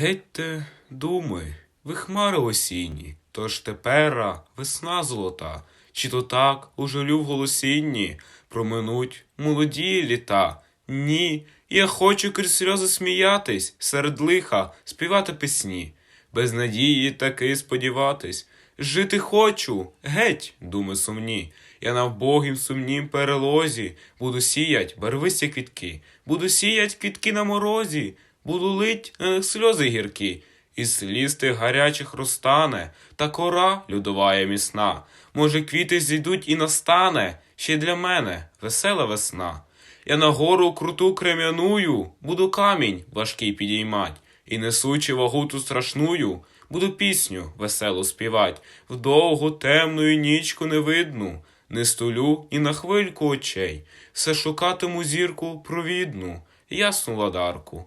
Гетьте, думи, ви хмари осінні, тож тепера весна золота, чи то так у жалю в голосінні проминуть молоді літа? Ні, я хочу крізь сльози сміятись, серед лиха співати пісні, без надії таки сподіватись. Жити хочу, геть, думи сумні. Я на вбогім сумнім перелозі буду сіять барвисті квітки, буду сіять квітки на морозі, буду лить сльози гіркі, із сліз тих гарячих розтане, та кора людовая міцна. Може, квіти зійдуть і настане ще й для мене весела весна. Я на гору круту крем'яную, буду камінь важкий підіймать, і несучи вагу ту страшную, буду пісню веселу співать, в довгу темну нічку невидну, не стулю і на хвильку очей, все шукатиму зірку провідну, ясну ладарку,